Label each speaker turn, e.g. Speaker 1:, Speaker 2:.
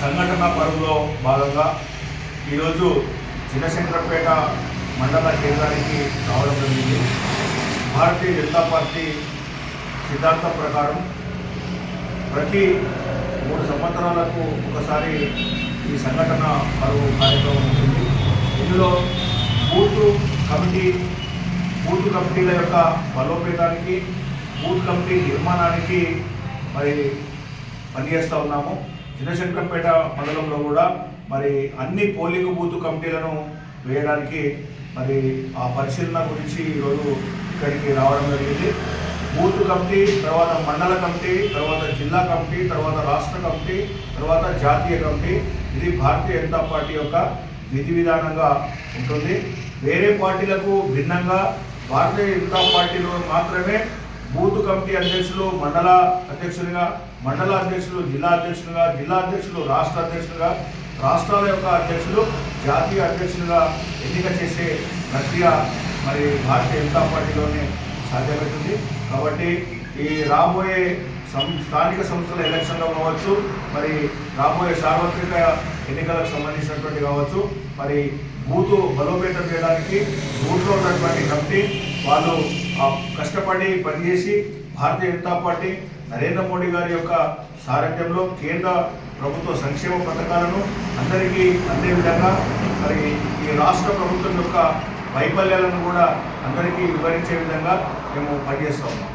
Speaker 1: సంఘటన పరువులో భాగంగా ఈరోజు చిన్నశంకరపేట మండల కేంద్రానికి రావడం జరిగింది. భారతీయ జనతా పార్టీ సిద్ధాంతం ప్రకారం ప్రతి మూడు సంవత్సరాలకు ఒకసారి ఈ సంఘటన పరువు కార్యక్రమం ఉంటుంది. ఇందులో బూత్ కమిటీ బూత్ కమిటీల యొక్క బలోపేతానికి బూత్ కమిటీ నిర్మాణానికి మరి పనిచేస్తూ ఉన్నాము. చిన్నశంకరంపేట మండలంలో కూడా మరి అన్ని పోలింగ్ బూత్ కమిటీలను వేయడానికి మరి ఆ పరిశీలన గురించి ఈరోజు ఇక్కడికి రావడం జరిగింది. బూత్ కమిటీ తర్వాత మండల కమిటీ తర్వాత జిల్లా కమిటీ తర్వాత రాష్ట్ర కమిటీ తర్వాత జాతీయ కమిటీ ఇది భారతీయ జనతా పార్టీ యొక్క విధి విధానంగా ఉంటుంది. వేరే పార్టీలకు భిన్నంగా భారతీయ జనతా పార్టీలో మాత్రమే బూత్ కమిటీ అధ్యక్షులు మండల అధ్యక్షులుగా మండల అధ్యక్షులు జిల్లా అధ్యక్షులుగా జిల్లా అధ్యక్షులు రాష్ట్ర అధ్యక్షులుగా రాష్ట్రాల యొక్క అధ్యక్షులు జాతీయ అధ్యక్షులుగా ఎన్నిక చేసే ప్రక్రియ మరి భారతీయ జనతా పార్టీలోనే సాధ్యమవుతుంది. కాబట్టి ఈ రాబోయే సం స్థానిక సంస్థల ఎలక్షన్లో కావచ్చు మరి రాబోయే సార్వత్రిక ఎన్నికలకు సంబంధించినటువంటి కావచ్చు మరి బూతు బలోపేతం చేయడానికి బూత్లో ఉన్నటువంటి కమిటీ వాళ్ళు కష్టపడి పనిచేసి భారతీయ జనతా పార్టీ నరేంద్ర మోడీ గారి యొక్క సారథ్యంలో కేంద్ర ప్రభుత్వ సంక్షేమ పథకాలను అందరికీ అందే విధంగా మరి ఈ రాష్ట్ర ప్రభుత్వం యొక్క వైఫల్యాలను కూడా అందరికీ వివరించే విధంగా మేము పనిచేస్తూ ఉన్నాం.